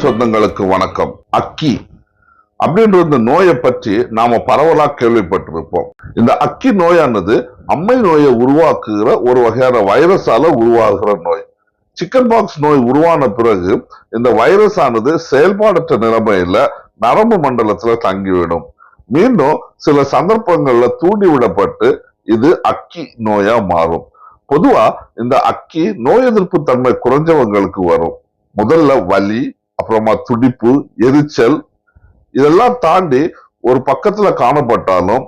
சொந்தங்களுக்கு வணக்கம். அக்கி அப்படின்ற இந்த நோயை பற்றி நாம பரவலா கேள்விப்பட்டிருப்போம். இந்த அக்கி நோயானது அம்மை நோயை உருவாக்குகிற ஒரு வகையான வைரஸால உருவாகிற நோய். சிக்கன் பாக்ஸ் நோய் உருவான பிறகு இந்த வைரஸ் ஆனது செயல்பாடற்ற நிலைமையில நரம்பு மண்டலத்துல தங்கிவிடும். மீண்டும் சில சந்தர்ப்பங்கள்ல தூண்டி விடப்பட்டு இது அக்கி நோயா மாறும். பொதுவா இந்த அக்கி நோய் எதிர்ப்பு தன்மை குறைஞ்சவங்களுக்கு வரும். முதல்ல வலி அப்புறமா துடிப்பு எரிச்சல் இதெல்லாம் தாண்டி ஒரு பக்கத்துல காணப்பட்டாலும்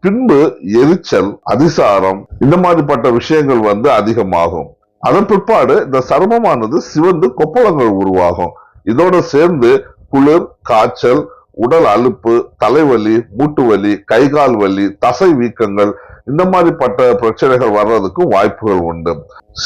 பின்பு எரிச்சல் அதிசாரம் இந்த மாதிரிப்பட்ட விஷயங்கள் வந்து அதிகமாகும். அதன் பிற்பாடு இந்த சருமமானது சிவந்து கொப்பளங்கள் உருவாகும். இதோட சேர்ந்து குளிர் காய்ச்சல் உடல் அலுப்பு தலைவலி மூட்டு வலி கைகால் வலி தசை வீக்கங்கள் இந்த மாதிரிப்பட்ட பிரச்சனைகள் வர்றதுக்கு வாய்ப்புகள் உண்டு.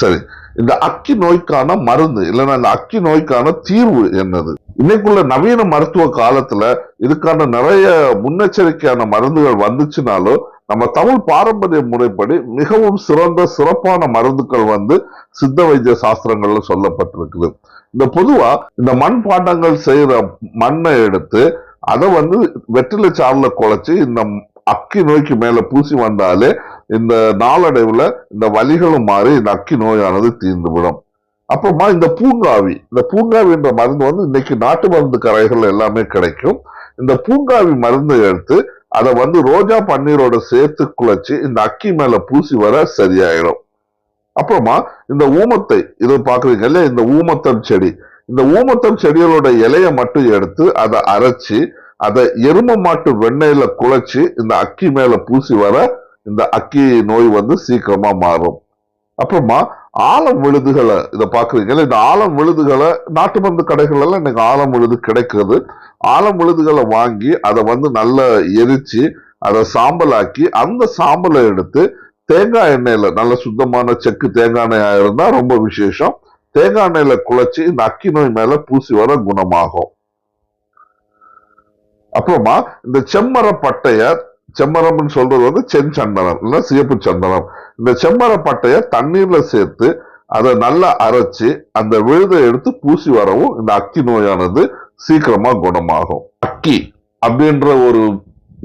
சரி இந்த அக்கி நோய்க்கான மருந்து இல்லைன்னா இந்த அக்கி நோய்க்கான தீர்வு என்னது? இன்னைக்குள்ள நவீன மருத்துவ காலத்துல இதுக்கான நிறைய முன்னெச்சரிக்கையான மருந்துகள் வந்துச்சுனாலும் நம்ம தமிழ் பாரம்பரிய முறைப்படி மிகவும் சிறந்த சிறப்பான மருந்துகள் வந்து சித்த வைத்திய சாஸ்திரங்கள்ல சொல்லப்பட்டிருக்குது. இந்த பொதுவா இந்த மண் பாண்டங்கள் செய்யற மண்ணை எடுத்து அதை வந்து வெற்றிலை சாறுல குழைச்சி இந்த அக்கி நோய்க்கு மேல பூசி வந்தாலே இந்த நாளடைவுல இந்த வலிகளும் மாறி இந்த அக்கி நோயானது தீர்ந்துவிடும். அப்புறமா இந்த பூங்காவி இந்த பூங்காவின்ற மருந்து வந்து இன்னைக்கு நாட்டு மருந்து கரைகள் எல்லாமே கிடைக்கும். இந்த பூங்காவி மருந்தை எடுத்து அதை வந்து ரோஜா பன்னீரோட சேர்த்து குழைச்சி இந்த அக்கி மேல பூசி வர சரியாயிடும். அப்புறமா இந்த ஊமத்தை இது பாக்குறீங்க இல்லையா? இந்த ஊமத்தம் செடி இந்த ஊமத்தம் செடிகளோட இலைய மட்டும் எடுத்து அதை அரைச்சு அதை எரும மாட்டு வெண்ணெயில குழைச்சி இந்த அக்கி மேல பூசி வர இந்த அக்கி நோய் வந்து சீக்கிரமா மாறும். அப்புறமா ஆலம் விழுதுகளை இதை பாக்குறீங்கல்ல இந்த ஆலம் விழுதுகளை நாட்டு மருந்து கடைகள்லாம் எனக்கு இன்னைக்கு ஆலம் விழுது கிடைக்கிறது. ஆலம் விழுதுகளை வாங்கி அதை வந்து நல்லா எரிச்சு அதை சாம்பலாக்கி அந்த சாம்பலை எடுத்து தேங்காய் எண்ணெயில் நல்ல சுத்தமான செக்கு தேங்காய் எண்ணெயாக இருந்தால் ரொம்ப விசேஷம். தேங்காய் எண்ணெயில குழைச்சி இந்த அக்கி நோய் மேல பூசி வர குணமாகும். அப்புறமா இந்த செம்மர பட்டைய செம்மரம்னு சொல்றது வந்து செஞ்சந்தனம் இல்ல சிவப்பு சந்தனம். இந்த செம்மர பட்டைய தண்ணீர்ல சேர்த்து அதை நல்லா அரைச்சு அந்த விழுதை எடுத்து பூசி வரவும் இந்த அக்கி நோயானது சீக்கிரமா குணமாகும். அக்கி அப்படின்ற ஒரு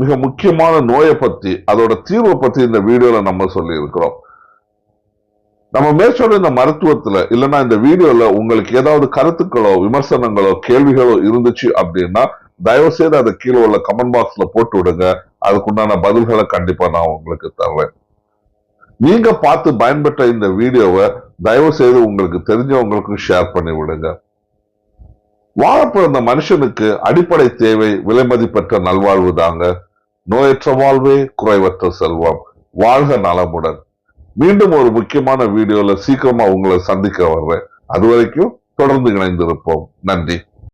மிக முக்கியமான நோயை பத்தி அதோட தீர்வை பத்தி இந்த வீடியோல நம்ம சொல்லி இருக்கிறோம் நம்ம மேற்சொல்ல இந்த மருத்துவத்துல இல்லைன்னா இந்த வீடியோல உங்களுக்கு ஏதாவது கருத்துக்களோ விமர்சனங்களோ கேள்விகளோ இருந்துச்சு அப்படின்னா தயவு செய்து அதை கீழே உள்ள கமெண்ட் பாக்ஸ்ல போட்டு விடுங்க. அதுக்குண்டான பதில்களை கண்டிப்பா நான் உங்களுக்கு தர்றேன். நீங்க பார்த்து பயன்பெற்ற இந்த வீடியோவை தயவு செய்து உங்களுக்கு தெரிஞ்சவங்களுக்கும் ஷேர் பண்ணி விடுங்க. வாழ பிறந்த மனுஷனுக்கு அடிப்படை தேவை விலைமதிப்பற்ற நல்வாழ்வு தாங்க. நோயற்ற வாழ்வே குறைவற்ற செல்வம். வாழ்க நலமுடன். மீண்டும் ஒரு முக்கியமான வீடியோல சீக்கிரமா உங்களை சந்திக்க வர்றேன். அது வரைக்கும் தொடர்ந்து இணைந்திருப்போம். நன்றி.